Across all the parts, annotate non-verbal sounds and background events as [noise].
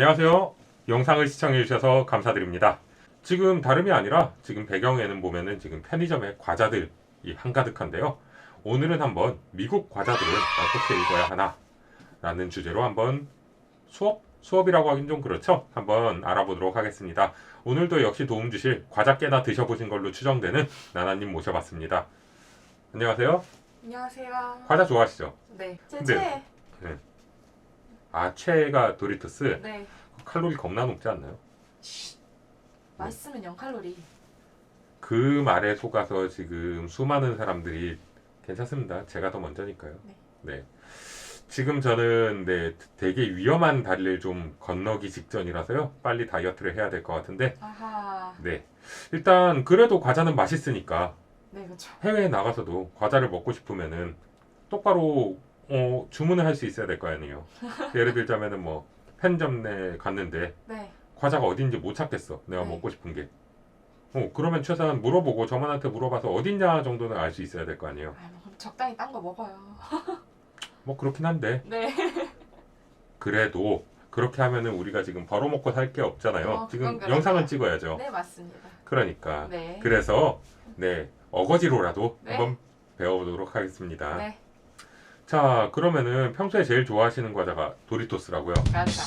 안녕하세요. 영상을 시청해 주셔서 감사드립니다. 지금 다름이 아니라 지금 배경에는 보면은 지금 편의점에 과자들이 한가득한데요. 오늘은 한번 미국 과자들은 어떻게 읽어야 하나 라는 주제로 한번 수업? 수업이라고 하긴 좀 그렇죠. 한번 알아보도록 하겠습니다. 오늘도 역시 도움 주실 과자 깨나 드셔보신 걸로 추정되는 나나님 모셔봤습니다. 안녕하세요. 안녕하세요. 과자 좋아하시죠? 네. 제 근데- 최애. 아, 최애가 도리토스. 네. 칼로리 겁나 높지 않나요? 맛있으면 0칼로리. 그 말에 속아서 지금 수많은 사람들이 괜찮습니다. 제가 더 먼저니까요. 네. 네. 지금 저는 네 되게 위험한 다리를 좀 건너기 직전이라서요. 빨리 다이어트를 해야 될 것 같은데. 아하. 네. 일단 그래도 과자는 맛있으니까 네, 그렇죠. 해외에 나가서도 과자를 먹고 싶으면은 똑바로 어, 주문을 할 수 있어야 될 거 아니에요. [laughs] 예를 들자면은 뭐 편의점 내 갔는데 네. 과자가 어딘지 못 찾겠어. 내가 네. 먹고 싶은 게. 어, 그러면 최소한 물어보고 저만한테 물어봐서 어딨냐 정도는 알 수 있어야 될 거 아니에요. 아, 뭐 그럼 적당히 딴 거 먹어요. [laughs] 뭐 그렇긴 한데 네. [laughs] 그래도 그렇게 하면은 우리가 지금 바로 먹고 살 게 없잖아요. 어, 지금 그렇네요. 영상은 찍어야죠. 네, 맞습니다. 그러니까 네. 그래서 네 어거지로라도 네. 한번 배워보도록 하겠습니다. 네. 자 그러면은 평소에 제일 좋아하시는 과자가 도리토스라고요. 맞아.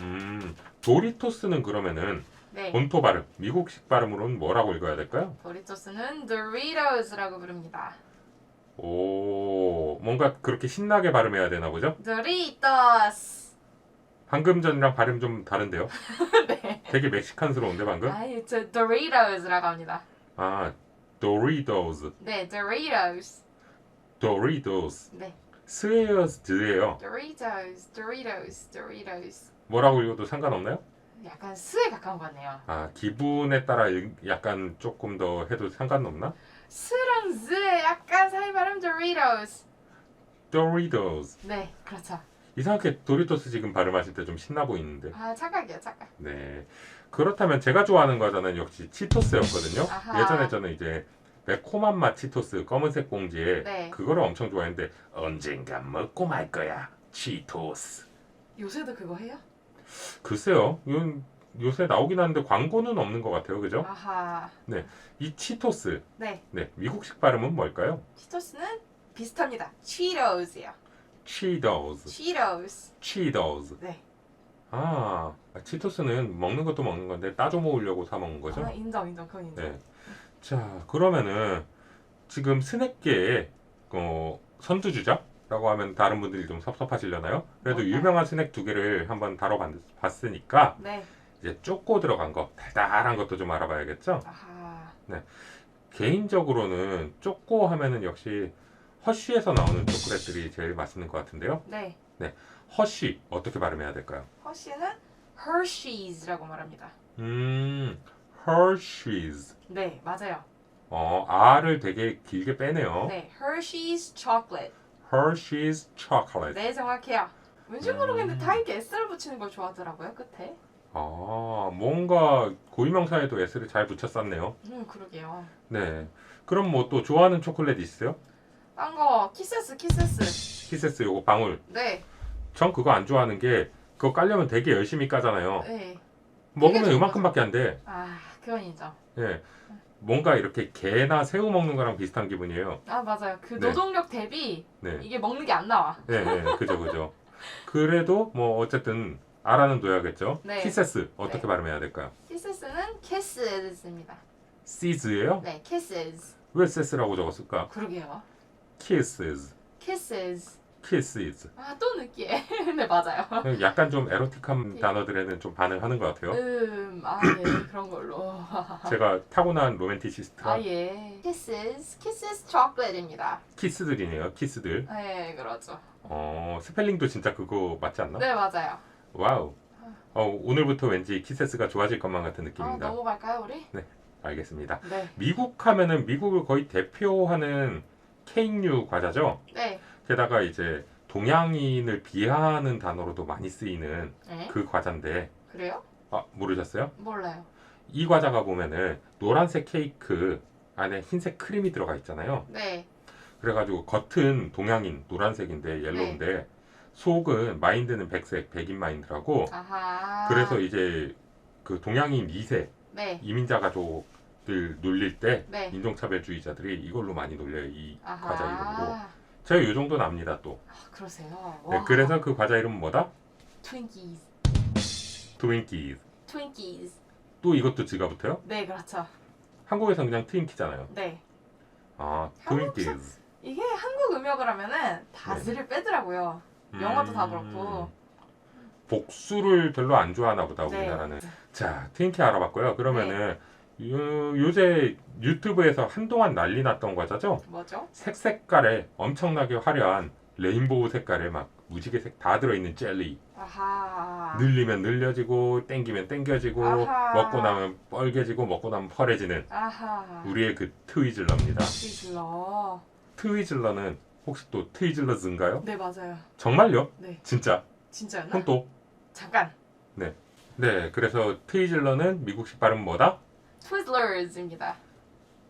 음 도리토스는 그러면은 네. 본토 발음 미국식 발음으로는 뭐라고 읽어야 될까요? 도리토스는 Doritos라고 부릅니다. 오, 뭔가 그렇게 신나게 발음해야 되나 보죠? Doritos. 방금 전이랑 발음 좀 다른데요? [laughs] 네. 되게 멕시칸스러운데 방금? 아이, 저 Doritos라고 합니다. 아, Doritos, 네, Doritos. Doritos. 네. 스예요, 드예요. Doritos, Doritos, Doritos. 뭐라고 읽어도 상관없나요? 약간 스에 가까운 것 같네요. 아, 기분에 따라 읽- 약간 조금 더 해도 상관없나? 스랑 즈의 약간 사이 발음 Doritos. Doritos. 네, 그렇죠. 이상하게 도리토스 지금 발음하실 때 좀 신나 보이는데. 아, 착각이야, 착각. 네. 그렇다면 제가 좋아하는 과자는 역시 치토스였거든요. 아하. 예전에 저는 이제 매콤한 맛 치토스 검은색 봉지에 네. 그거를 엄청 좋아했는데 언젠가 먹고 말 거야. 치토스. 요새도 그거 해요? 글쎄요. 요, 요새 나오긴 하는데 광고는 없는 것 같아요. 그죠? 아하. 이 치토스. 네, 네. 미국식 발음은 뭘까요? 치토스는 비슷합니다. Cheetos요. 치도스. Cheetos. 치도스. 네. 아, 치토스는 먹는 것도 먹는 건데 따져 먹으려고 사 먹는 거죠? 아, 인정, 인정, 그건 인정. 네. 자, 그러면은 지금 스낵계의 어, 선두주자라고 하면 다른 분들이 좀 섭섭하시려나요? 그래도 뭘까요? 유명한 스낵 두 개를 한번 다뤄봤으니까 네. 이제 쪼꼬 들어간 거, 달달한 것도 좀 알아봐야겠죠? 아하. 개인적으로는 쪼꼬 하면은 역시 허쉬에서 나오는 초콜릿들이 제일 맛있는 것 같은데요. 네. 허쉬 어떻게 발음해야 될까요? 허쉬는 Hershey's라고 말합니다. 음, Hershey's. 네, 맞아요. 어, R을 되게 길게 빼네요. 네, Hershey's chocolate. Hershey's chocolate. 네, 정확해요. 왠지 음. 모르겠는데 다 이렇게 S를 붙이는 걸 좋아하더라고요, 끝에. 아, 뭔가 고유명사에도 S를 잘 붙였었네요. 음, 그러게요. 네. 그럼 뭐 또 좋아하는 초콜릿 있어요? 딴 거, 키세스, 키세스. 키세스 요거 방울. 네, 전 그거 안 좋아하는 게 그거 깔려면 되게 열심히 까잖아요. 네. 먹으면 좋은 이만큼밖에 안 돼. 아, 인정. 예. 뭔가 이렇게 게나 새우 먹는 거랑 비슷한 기분이에요. 아, 맞아요. 그 네. 노동력 대비 네. 이게 먹는 게 안 나와. 네, 네. 그죠, 그죠. 그래도 뭐 어쨌든 알아는 둬야겠죠. 네. 키세스 어떻게 네. 발음해야 될까요? 키세스는 kisses입니다. 시즈예요? 네, kisses. 왜 세스라고 적었을까? 그러게요. kisses, kisses. Kisses. 아, 또 느끼해. [laughs] 네, 맞아요. 약간 좀 에로틱한 네. 단어들에는 좀 반응하는 것 같아요. 음, 아, 예, [clears throat] 그런 걸로. [laughs] 제가 타고난 로맨티시스트라 아, 예. kisses, kisses chocolate입니다. 키스들이네요. 키스들. 네, 그렇죠. 어 스펠링도 진짜 그거 맞지 않나? 네, 맞아요. 와우. 어, 오늘부터 왠지 키세스가 좋아질 것만 같은 아, 느낌입니다. 넘어갈까요, 우리? 알겠습니다. 네. 미국 하면은 미국을 거의 대표하는 케이크류 과자죠. 네. 게다가 이제 동양인을 비하하는 단어로도 많이 쓰이는 네. 그 과자인데 그래요? 아 모르셨어요? 몰라요. 이 과자가 보면은 노란색 케이크 안에 흰색 크림이 들어가 있잖아요. 네. 그래가지고 겉은 동양인 노란색인데 옐로우인데 속은 마인드는 백색 백인 마인드라고 아하. 그래서 이제 그 동양인 2세 네. 이민자 가족들 놀릴 때 네. 인종차별주의자들이 이걸로 많이 놀려요 이 아하. 과자 이름으로 제가 요 정도는 압니다 또 아, 그러세요. 네, 와. 그래서 그 과자 이름은 뭐다? 트윈키즈. 트윈키즈 트윈키즈. 또 이것도 지가 붙어요? 네, 그렇죠. 한국에서 그냥 트윈키잖아요 네. 아 한국 트윈키즈 이게 한국 음역을 하면은 다스를 빼더라고요. 영어도 다 그렇고. 복수를 별로 안 좋아하나 보다 네. 우리나라는 자 트윈키 알아봤고요 그러면은 요, 요새 유튜브에서 한동안 난리 났던 과자죠 뭐죠? 색색깔에 엄청나게 화려한 레인보우 색깔에 막 무지개색 다 들어있는 젤리 아하. 늘리면 늘려지고 땡기면 땡겨지고 아하. 먹고 나면 뻘개지고 먹고 나면 펄해지는 아하. 우리의 그 트위즐러입니다 트위즐러. 트위즐러는 혹시 또 트위즐러즈인가요? 네, 맞아요. 정말요? 네. 진짜? 진짜였나? 그럼 또? 잠깐. 네 그래서 트위즐러는 미국식 발음 뭐다? 트위즐러즈입니다.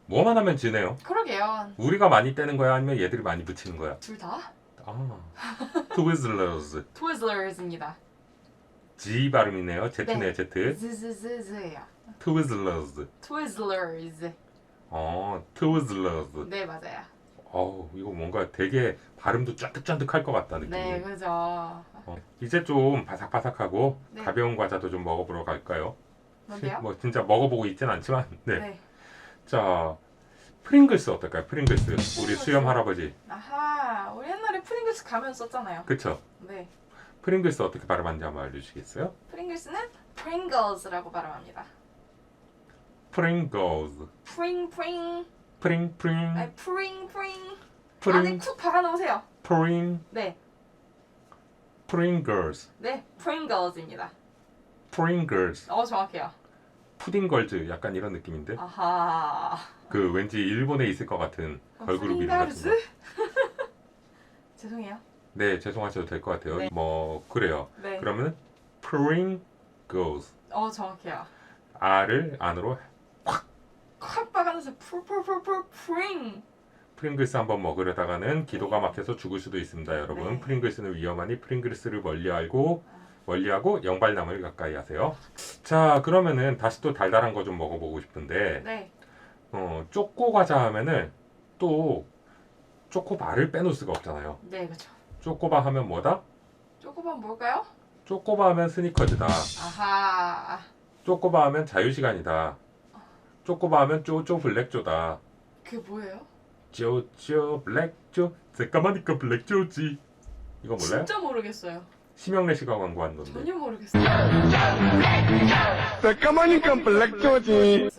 뭐만 하면 지네요 그러게요. 우리가 많이 떼는 거야 아니면 얘들이 많이 붙이는 거야? 둘 다? 아 트위즐러즈 트위즐러즈입니다. [laughs] G 발음이네요 Z네요 Z 즈즈즈즈예요. 트위즐러즈 트위즐러즈. 어 트위즐러즈 네, 맞아요. 어우 이거 뭔가 되게 발음도 쫀득쫀득할 것 같다 느낌이 네, 그죠. 어, 이제 좀 바삭바삭하고 네. 가벼운 과자도 좀 먹어보러 갈까요? 뭔데요? 뭐 진짜 먹어보고 있진 않지만 [laughs] 네. 네. 자 프링글스 어떨까요? 프링글스 우리 프링글스? 수염 할아버지 아하, 우리 옛날에 프링글스 가면 썼잖아요. 그쵸? 네. 프링글스 어떻게 발음하는지 한번 알려주시겠어요? 프링글스는 Pringles라고 발음합니다. 프링글스 프링 프링. 프링 프링 아니 프링 프링. 안에 프링 쿡 박아 놓으세요. 프링 네. 프링글스 네, Pringles입니다. 프링글스 어, 정확해요. 푸딩걸즈 약간 이런 느낌인데 아하. 그 왠지 일본에 있을 것 같은 걸그룹 이름 같은 거. [laughs] 죄송해요. 네 죄송하셔도 될 것 같아요. 네. 뭐 그래요. 네. 그러면 Pringles 어, 정확해요. R을 안으로 콱 박아놓으세요. 풀풀풀풀 프링. 프링글스 한번 먹으려다가는 기도가 막혀서 죽을 수도 있습니다, 여러분. 네. 프링글스는 위험하니 프링글스를 멀리하고 멀리하고 영발나물 가까이 하세요. 자, 그러면은 다시 또 달달한 거 좀 먹어보고 싶은데 네. 어, 쪼꼬 과자 하면은 또 쪼꼬바를 빼놓을 수가 없잖아요. 네, 그렇죠. 쪼꼬바 하면 뭐다? 조금만 뭘까요? 쪼꼬바 하면 스니커즈다. 아하. 쪼꼬바 하면 자유시간이다. 쪼꼬바 하면 쪼쪼 블랙쪼다. 그게 뭐예요? 쪼쪼 블랙쪼 새까마니까 블랙쪼지. 이거 몰라요? 진짜 모르겠어요. 심영래 씨가 광고한 건데. 전혀 모르겠어요. 새까마니까 블랙조지.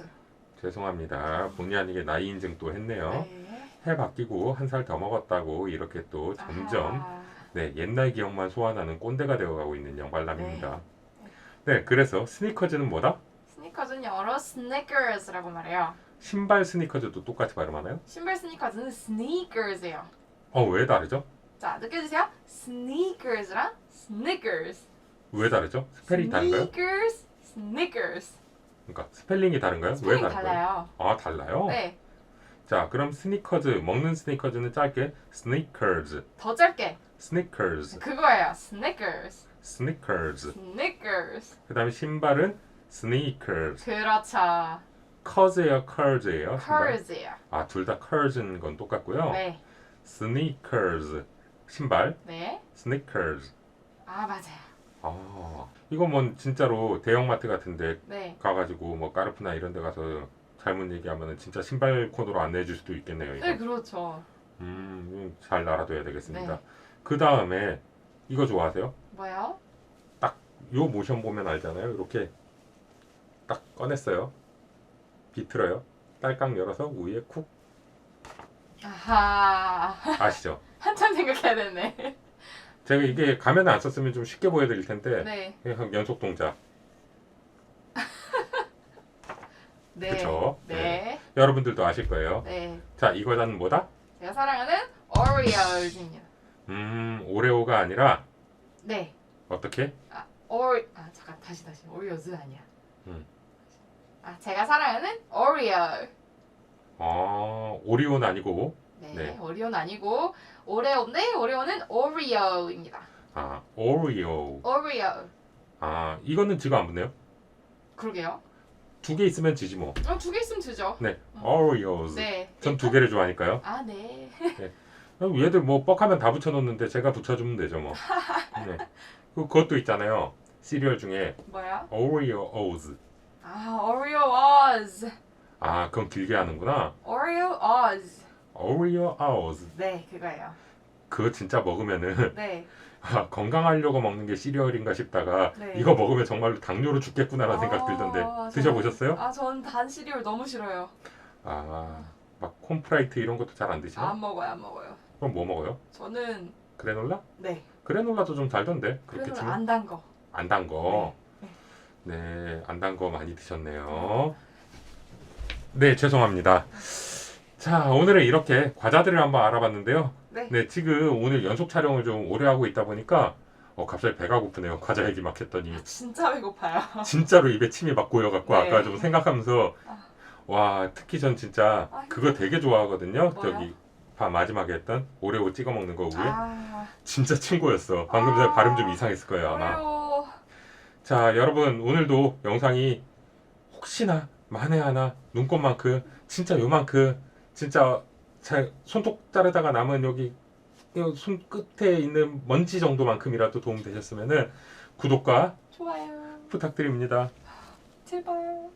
죄송합니다. 본의 아니게 나이 인증 또 했네요. 네. 해 바뀌고 한 살 더 먹었다고 이렇게 또 점점 아하. 네, 옛날 기억만 소환하는 꼰대가 되어가고 있는 영발남입니다. 네, 그래서 스니커즈는 뭐다? 스니커즈는 영어로 sneakers라고 말해요. 신발 스니커즈도 똑같이 발음하나요? 신발 스니커즈는 sneakers예요. 어, 왜 다르죠? 자, 느껴주세요. sneakers랑 sneakers. 왜 다르죠? 스펠이 다른가요? sneakers, sneakers. 그러니까 스펠링이 다른가요? 왜 스펠링 다른가요? 달라요. 아, 달라요? 네, 자, 그럼 스니커즈, 먹는 스니커즈는 짧게 sneakers, 더 짧게. sneakers, 그거예요. sneakers, sneakers. sneakers. 그 다음에 신발은 sneakers. 그렇죠. 커즈예요, curs예요? 신발? curs예요. 아, 둘다 curs는 건 똑같고요. 네, sneakers, 신발, 네. sneakers. 아 맞아요. 아, 이거 뭐 진짜로 대형마트 같은데 네, 가가지고 뭐 까르푸나 이런 데 가서 잘못 얘기하면은 진짜 신발 코너로 안내해 줄 수도 있겠네요. 이거. 네 그렇죠. 음, 잘 알아둬야 되겠습니다. 네. 그 다음에 이거 좋아하세요? 뭐요? 요 모션 보면 알잖아요. 이렇게 딱 꺼냈어요. 비틀어요. 딸깍 열어서 우유에 쿡 아하. 아시죠? 한참 생각해야 되네. 제가 이게 가면을 안 썼으면 좀 쉽게 보여드릴 텐데 네, 그냥 연속 동작. [laughs] 네, 그쵸? 네, 여러분들도 아실 거예요. 네. 자, 이 과자는 뭐다? 제가 사랑하는 오리오즈입니다. 음, 오레오가 아니라 네, 어떻게? 오리 아 잠깐 다시 다시 오리오즈 아니야. 음. 아 제가 사랑하는 오리오. 어, 오리오는 아니고 네, 네. 오리오는 아니고 오레오인데 오레오는 오리오입니다. 아, 오리오. 오리오. 아, 이거는 지가 안 붙네요. 그러게요. 두 개 있으면 지지 뭐. 어, 두 개 있으면 주죠. 네, 오리오즈. 네. 전 두 개를 좋아하니까요. 아, 네. 얘들 뭐 뻑하면 다 붙여놓는데 제가 붙여주면 되죠 뭐. 네. 그- 그것도 있잖아요. 시리얼 중에 뭐야? 오리오 오즈. 아, 오리오 오즈. 아, 그건 길게 하는구나. 오리오 오즈. 오리오 오즈. 네, 그거예요. 그거 진짜 먹으면은 [laughs] 네. 아, 건강하려고 먹는 게 시리얼인가 싶다가 네. 이거 먹으면 정말로 당뇨로 죽겠구나라는 아, 생각 들던데 드셔보셨어요? 아, 전 단 시리얼 너무 싫어요. 아, 막 콘프라이트 이런 것도 잘 안 드시나? 안 먹어요, 안 먹어요. 그럼 뭐 먹어요? 저는 그래놀라? 네. 그래놀라도 좀 달던데 그렇게 그래도 치면 안 단 거. 안 단 거. 네. 네, 안 단 거 많이 드셨네요. 네, 죄송합니다. 자, 오늘은 이렇게 과자들을 한번 알아봤는데요. 네. 네, 지금 오늘 연속 촬영을 좀 오래 하고 있다 보니까 어, 갑자기 배가 고프네요. 과자 얘기 막 했더니 진짜 배고파요. [laughs] 진짜로 입에 침이 막 고여갖고 네. 아까 좀 생각하면서 아. 와 특히 전 진짜 아, 그거 되게 좋아하거든요. 뭐요? 저기 밥 마지막에 했던 오레오 찍어 먹는 거 위에 아, 진짜 친구였어. 방금 전에 아. 발음 좀 이상했을 거예요 아마. 자 여러분 오늘도 영상이 혹시나 만에 하나 눈곱만큼 진짜 요만큼 진짜 제 손톱 자르다가 남은 여기 이손 끝에 있는 먼지 정도만큼이라도 도움 되셨으면은 구독과 좋아요. 부탁드립니다. 제발.